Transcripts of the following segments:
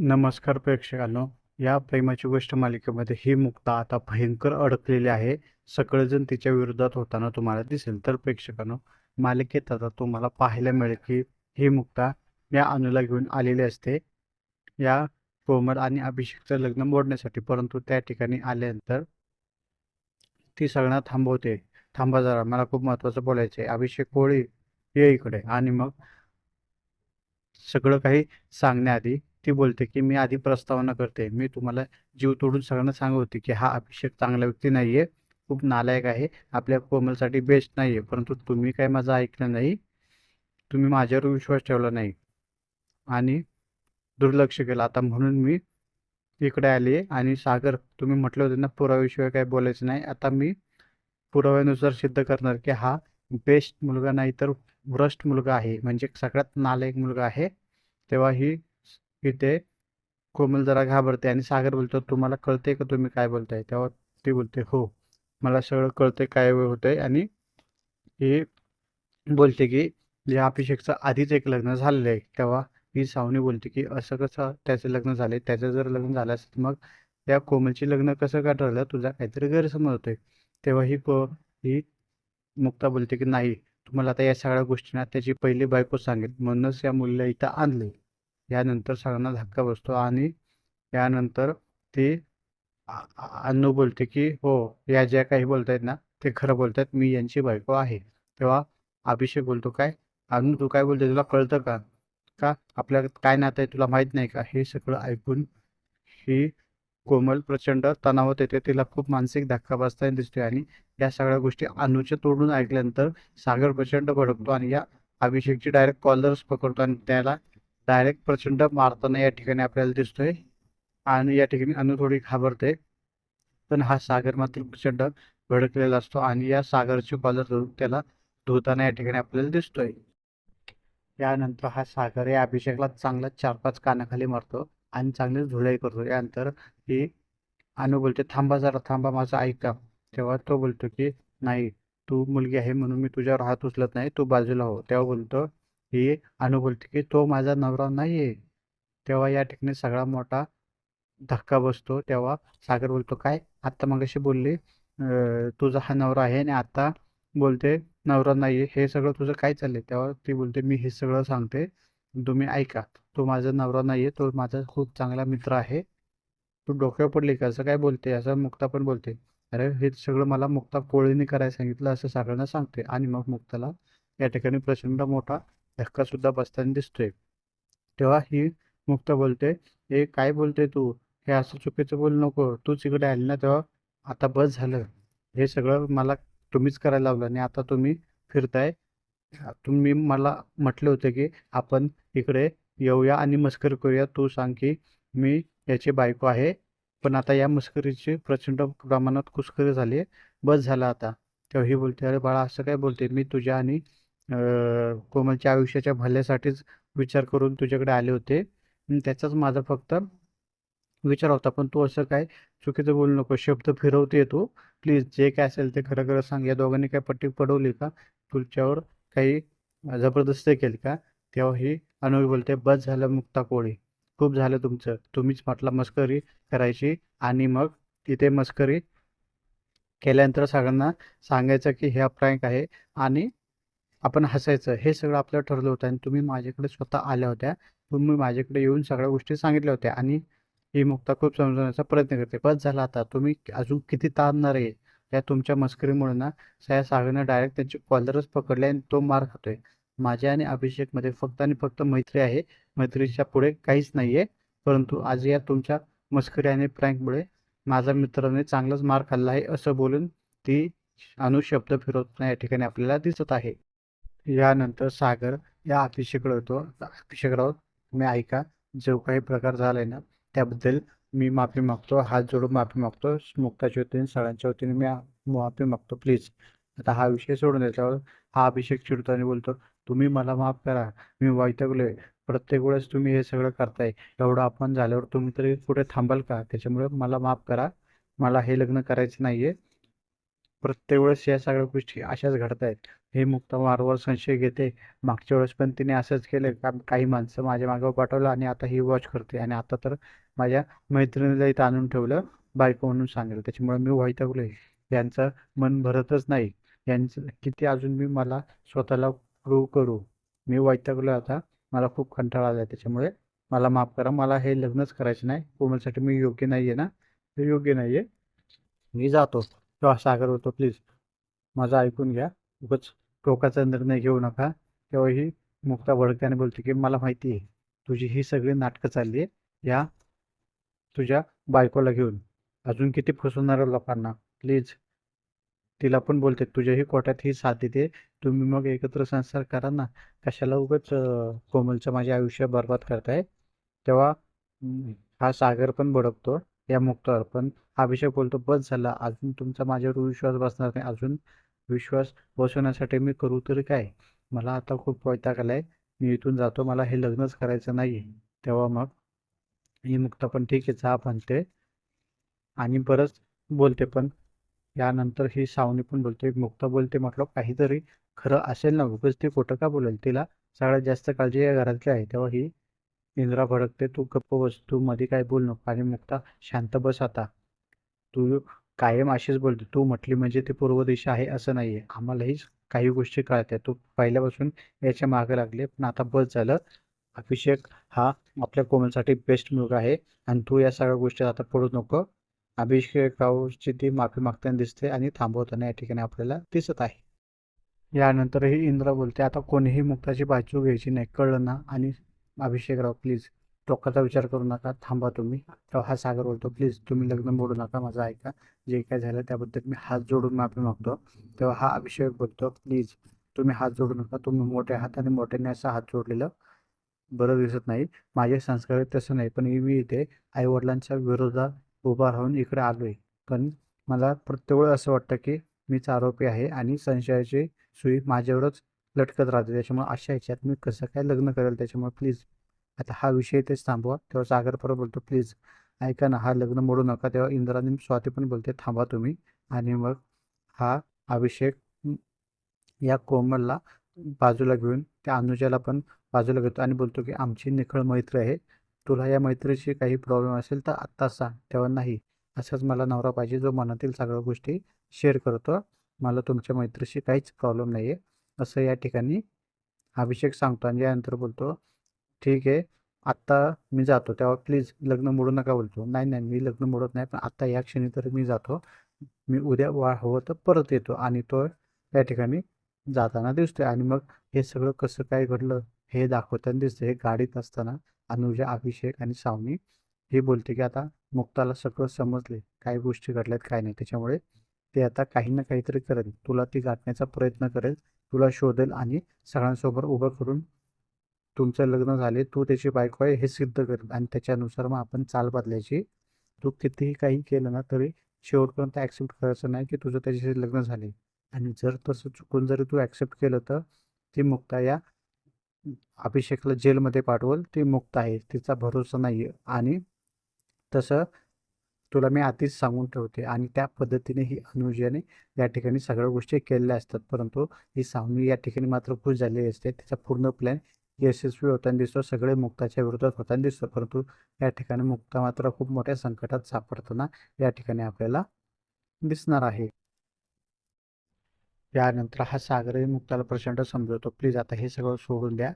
नमस्कार प्रेक्षकांनो या प्रेमाची गोष्ट मालिकेमध्ये ही मुक्ता आता भयंकर अडकलेली आहे. सगळेजण तिच्या विरोधात होताना तुम्हाला दिसेल. तर प्रेक्षकांनो मालिकेत आता तुम्हाला पाहायला मिळेल की ही मुक्ता या अनुला घेऊन आलेली असते. या कोमल आणि अभिषेकचं लग्न मोडण्यासाठी परंतु त्या ठिकाणी आल्यानंतर ती सगळ्यांना थांबवते. थांबा जरा मला खूप महत्त्वाचं बोलायचं आहे अभिषेक कोळी ये इकडे. आणि मग सगळं काही सांगण्याआधी ती बोलते की मी आधी प्रस्तावना करते. मी तुम्हाला जीव तोडून सगळ्यांना सांगत होती की हा अभिषेक चांगला व्यक्ती नाहीये. खूप नालायक आहे. आपल्या कोमलसाठी बेस्ट नाहीये. परंतु तुम्ही काय माझं ऐकलं नाही. तुम्ही माझ्यावर विश्वास ठेवला नाही. आणि दुर्लक्ष केलं. आता म्हणून मी इकडे आले आणि सागर तुम्ही म्हटलं होते ना पुराव्याशिवाय काय बोलायचं नाही. आता मी पुराव्यानुसार सिद्ध करणार की हा बेस्ट मुलगा नाही तर भ्रष्ट मुलगा आहे. म्हणजे सगळ्यात नालायक मुलगा आहे. तेव्हा ही इथे कोमल जरा घाबरते आणि सागर बोलतो तुम्हाला कळते का तुम्ही काय बोलताय? तेव्हा ती बोलते हो मला सगळं कळते काय होतंय आणि ही बोलते की या अभिषेकचं आधीच एक लग्न झालेलं आहे. तेव्हा ही सावनी बोलते की असं कसं त्याचं लग्न झाले त्याचं जर लग्न झालं असेल तर मग त्या कोमलची लग्न कसं का ठरलं तुझा काहीतरी गैरसमज होतोय. तेव्हा ही को ही मुक्ता बोलते की नाही तुम्हाला आता या सगळ्या गोष्टींना त्याची पहिली बायको सांगेल म्हणूनच या मुलीला इथं आणले यानंतर सगळ्यांना धक्का बसतो आणि यानंतर ती अन्नू बोलते की हो या ज्या काही बोलतायत ना ते खरं बोलतायत. मी यांची बायको आहे. तेव्हा अभिषेक बोलतो काय? अनु तू काय बोलते तुला कळतं का? का? आपल्या काय नातं आहे? तुला माहीत नाही का? हे सगळं ऐकून ही कोमल प्रचंड तणावात येते. तिला खूप मानसिक धक्का बसताना दिसतोय आणि या सगळ्या गोष्टी अनुच्या तोडून ऐकल्यानंतर सागर प्रचंड भडकतो आणि या अभिषेकची डायरेक्ट कॉलर्स पकडतो आणि त्याला डायरेक्ट प्रचंड मारताना या ठिकाणी आपल्याला दिसतोय. आणि या ठिकाणी अनु थोडी घाबरते. पण हा सागर मात्र प्रचंड भडकलेला असतो आणि या सागरची कॉलर धरून त्याला धुताना या ठिकाणी आपल्याला दिसतोय. यानंतर हा सागर या अभिषेकला चांगला चार पाच कानाखाली मारतो आणि चांगली धुलाई करतो. यानंतर ही अनु बोलते थांबा जरा थांबा माझं ऐका तेव्हा तो बोलतो की नाही तू मुलगी आहे म्हणून मी तुझ्यावर हात उचलत नाही तू बाजूला हो. तेव्हा बोलतो ही अनु बोलते की तो माझा नवरा नाही आहे तेव्हा या ठिकाणी सगळा मोठा धक्का बसतो. तेव्हा सागर बोलतो काय? आत्ता मगाशी बोलली तुझा हा नवरा आहे आणि आता बोलते नवरा नाही हे सगळं तुझं काय चाललंय? तेव्हा ती बोलते मी हे सगळं सांगते. तुम्ही ऐका. तो माझा नवरा नाहीये. तो माझा खूप चांगला मित्र आहे. तू डोक्यावर पडली का? असं काय बोलते? असं मुक्ता पण बोलते. अरे हे सगळं मला मुक्ता कोळीने करायला सांगितलं असं सागरनं सांगते. आणि मग मुक्ताला या ठिकाणी प्रचंड मोठा धक्का सुद्धा बसताना दिसतोय. तेव्हा ही मुक्ता बोलते हे काय बोलते तू? हे असं चुकीचं बोलू नको. तूच इकडे आली ना तेव्हा आता बस झालं. हे सगळं मला तुम्हीच करायला लावलं आणि आता तुम्ही फिरताय. तुम्ही मला म्हटले होते की आपण इकडे येऊया आणि मस्करी करूया. तू सांग की मी याची बायको आहे पण आता या मस्करीची प्रचंड प्रमाणात कुस्करी झाली आहे. बस झाला आता. तेव्हा ही बोलते अरे बाळा असं काय बोलते? मी तुझ्या आणि कोमलच्या आयुष्याच्या भल्यासाठीच विचार करून तुझ्याकडे आले होते. त्याचाच माझा फक्त विचार होता. पण तू असं काय चुकीचं बोलू नको. शब्द फिरवते तू. प्लीज जे काय असेल ते खरं खरं सांग. या दोघांनी काय पट्टी पडवली का? तुझ्यावर काही जबरदस्ती केली का? तेव्हा ही अनुभवी बोलते बस झालं मुक्ता कोळी. खूप झालं तुमचं. तुम्हीच म्हटलं मस्करी करायची. आणि मग तिथे मस्करी केल्यानंतर सगळ्यांना सांगायचं की हे प्रँक आहे. आणि आपण हसायचं हे सगळं आपलं ठरलं होतं आणि तुम्ही माझ्याकडे स्वतः आल्या होत्या. तुम्ही माझ्याकडे येऊन सगळ्या गोष्टी सांगितल्या होत्या आणि ही मुक्ता खूप समजवण्याचा प्रयत्न करते. बस झाला आता. तुम्ही अजून किती ताणणार आहे या तुमच्या मस्करीमुळे ना? सया सागरनं डायरेक्ट त्यांची कॉलरच पकडले आणि तो मार खातोय. माझ्या आणि अभिषेकमध्ये फक्त आणि फक्त मैत्री आहे. मैत्रीच्या पुढे काहीच नाहीये. परंतु आज या तुमच्या मस्करी आणि प्रँकमुळे माझ्या मित्राने चांगलाच मार खाल्ला आहे असं बोलून ती अनुशब्द फिरवताना या ठिकाणी आपल्याला दिसत आहे. यानंतर सागर या अभिषेकडे होतो. अभिषेकराव तुम्ही ऐका. जो काही प्रकार झालाय ना त्याबद्दल मी माफी मागतो. हात जोडून माफी मागतो. मुक्ताच्या वतीने सगळ्यांच्या वतीने मी माफी मागतो. प्लीज आता हा विषय सोडून द्यायच्यावर हा अभिषेक चिडताना बोलतो तुम्ही मला माफ करा. मी वैतागलोय. प्रत्येक वेळेस तुम्ही हे सगळं करताय. एवढं अपमान झाल्यावर तुम्ही तरी कुठे थांबाल का? त्याच्यामुळे मला माफ करा. मला हे लग्न करायचं नाहीये. प्रत्येक वेळेस या सगळ्या गोष्टी अशाच घडत आहेत हे मुक्ता वारंवार संशय घेते. मागच्या वेळेस पण तिने असंच केलं का काही माणसं माझ्या मागं पाठवलं आणि आता ही वॉच करते. आणि आता तर माझ्या मैत्रिणीला इथं आणून ठेवलं बायको म्हणून सांगेल त्याच्यामुळे मी वैतागलोय. यांचं मन भरतच नाही. यांचं किती अजून मी मला स्वतःला प्रूव्ह करू? मी वैतागलो आता. मला खूप कंटाळा आला त्याच्यामुळे. मला माफ करा. मला हे लग्नच करायचं नाही. कोमलसाठी मी योग्य नाही आहे ना? ते योग्य नाही आहे मी जातो. किंवा सागर होतो. प्लीज माझं ऐकून घ्या. उगच टोकाचा निर्णय घेऊ नका. तेव्हा ही मुक्ता भडक्याने बोलते की मला माहिती आहे तुझी ही सगळी नाटकं चालली आहे या तुझ्या बायकोला घेऊन. अजून किती फसवणार लोकांना. प्लीज. तिला पण बोलते तुझ्याही कोट्यात ही साथ देते. तुम्ही मग एकत्र संसार करा ना. कशाला उगाच कोमलचं माझे आयुष्य बरबाद करताय? तेव्हा हा सागर पण भडकतो. या मुक्तावर पण अभिषेक बोलतो बस झाला. अजून तुमचा माझ्यावर विश्वास बसणार नाही. अजून विश्वास बसवण्यासाठी मी करू तरी काय? मला आता खूप वैताग आलाय. मी इथून जातो. मला हे लग्नच करायचं नाही तेव्हा मग ही मुक्ता पण ठीक आहे चहा म्हणते. आणि बरंच बोलते पण. यानंतर ही सावनी पण बोलते. मुक्ता बोलते म्हटलं काहीतरी खरं असेल ना उगच ती खोटं का बोलेल? तिला सगळ्यात जास्त काळजी या घरातली आहे. तेव्हा ही इंद्रा भडकते. तू गप्प बस. तू मध्ये काय बोल नको आणि मुक्ता शांत बस आता. तू कायम अशीच बोलते तू म्हटली म्हणजे ती पूर्व दिशा आहे असं नाही आहे आम्हालाही काही गोष्टी कळत्या तू पहिल्यापासून याच्या मागे लागले. पण आता बस झालं. अभिषेक हा आपल्या कोमलसाठी बेस्ट मुलगा आहे आणि तू या सगळ्या गोष्टी आता पडू नको अभिषेक रावची ती माफी मागताना दिसते आणि थांबवताना या ठिकाणी आपल्याला दिसत आहे. यानंतरही इंद्रा बोलते आता कोणीही मुक्ताची बाजू घ्यायची नाही. कळलं ना? आणि अभिषेकराव प्लीज टोकाचा विचार करू नका थांबा तुम्ही. तेव्हा हा सागर बोलतो प्लीज तुम्ही लग्न मोडू नका माझं ऐका. जे काय झालं त्याबद्दल मी हात जोडून माफी मागतो. तेव्हा हा अभिषेक बोलतो प्लीज तुम्ही हात जोडू नका. तुम्ही मोठ्या हाताने मोठ्याने असं हात जोडलेलं बरं दिसत नाही. माझे संस्कार तसं नाही पण मी इथे आईवडिलांच्या विरोधात उभा राहून इकडे आलोय. पण मला प्रत्येक वेळ असं वाटतं की मीच आरोपी आहे आणि संशयाची सुई माझ्यावरच लटकत राहते. त्याच्यामुळे अशा ह्याच्यात मी कसं काय लग्न करेल? त्याच्यामुळे प्लीज आता हा विषय तेच थांबवा. तेव्हा सागर परत बोलतो प्लीज ऐका ना हा लग्न मोडू नका. तेव्हा इंद्राने स्वाती पण बोलते थांबा तुम्ही. आणि मग हा अभिषेक या कोमलला बाजूला घेऊन त्या अनुजाला पण बाजूला घेतो आणि बोलतो की आमची निखळ मैत्री आहे. तुला या मैत्रीशी काही प्रॉब्लेम असेल तर आत्ताच सांग. तेव्हा नाही. असंच मला नवरा पाहिजे जो मनातील सगळ्या गोष्टी शेअर करतो. मला तुमच्या मैत्रीशी काहीच प्रॉब्लेम नाही आहे असं या ठिकाणी अभिषेक सांगतो आणि यानंतर बोलतो ठीक आहे. आत्ता मी जातो. तेव्हा प्लीज लग्न मोडू नका बोलतो. नाही नाही मी लग्न मोडत नाही पण आत्ता या क्षणी तर मी जातो. मी उद्या वा हवं तर परत येतो आणि तो या ठिकाणी जाताना दिसतोय. आणि मग हे सगळं कसं काय घडलं हे दाखवताना दिसतं हे गाडीत असताना अनुजा अभिषेक आणि सावनी हे बोलते की आता मुक्ताला सगळं समजले काही गोष्टी घडल्यात काय नाही. त्याच्यामुळे ते आता काही ना काहीतरी करेल. तुला ती गाठण्याचा प्रयत्न करेल. तुला शोधेल आणि सगळ्यांसोबत उभं करून तुमचं लग्न झाले तू त्याची बायको आहे हे सिद्ध कर आणि त्याच्यानुसार मग आपण चाल बदलायची. तू कितीही काही केलं ना तरी शेवटपर्यंत ॲक्सेप्ट करायचं नाही की तुझं त्याच्याशी लग्न झाले. आणि जर तसं चुकून जरी तू ॲक्सेप्ट केलं तर ती मुक्ता या अभिषेकला जेलमध्ये पाठवल ती मुक्त आहे तिचा भरोसा नाही आहे आणि तसं तुला मी आधीच सांगून ठेवते आणि त्या पद्धतीने ही अनुजाने या ठिकाणी सगळ्या गोष्टी केलेल्या असतात. परंतु ही सावनी या ठिकाणी मात्र खुश झालेली असते. तिचा पूर्ण प्लॅन यशस्वी होताना दिसतो. सगळे मुक्ताच्या विरोधात होताना दिसतो. परंतु या ठिकाणी मुक्ता मात्र खूप मोठ्या संकटात सापडताना या ठिकाणी आपल्याला दिसणार आहे. यानंतर हा सागरही मुक्ताला प्रचंड समजवतो. प्लीज आता हे सगळं सोडून द्या.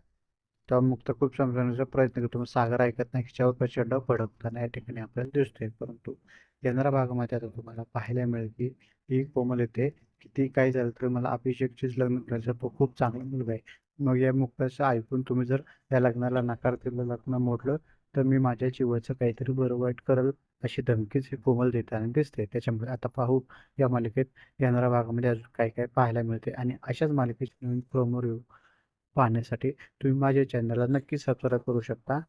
तेव्हा मुक्त खूप समजवण्याचा प्रयत्न करतो. सागर ऐकत नाही हिच्यावर प्रचंड भडकताना या ठिकाणी आपल्याला दिसतोय. परंतु येणाऱ्या भागामध्ये आता तुम्हाला पाहायला मिळेल की ही कोमल येते. किती काही झालं तरी मला अभिषेकचीच लग्न करायचं तो खूप चांगला मुलगा आहे. मग या मुक्ताचं ऐकून तुम्ही जर या लग्नाला नकार दिला लग्न मोडलं तर मी माझ्या जीवाचं काहीतरी बरं वाईट करल अशी धमकीच ही कोमल देताना दिसते. त्याच्यामुळे आता पाहू या मालिकेत येणाऱ्या भागामध्ये अजून काय काय पाहायला मिळते. आणि अशाच मालिकेचे नवीन प्रोमो रिव्ह्यू पाहण्यासाठी तुम्ही माझ्या चॅनलला नक्की सबस्क्राईब करू शकता.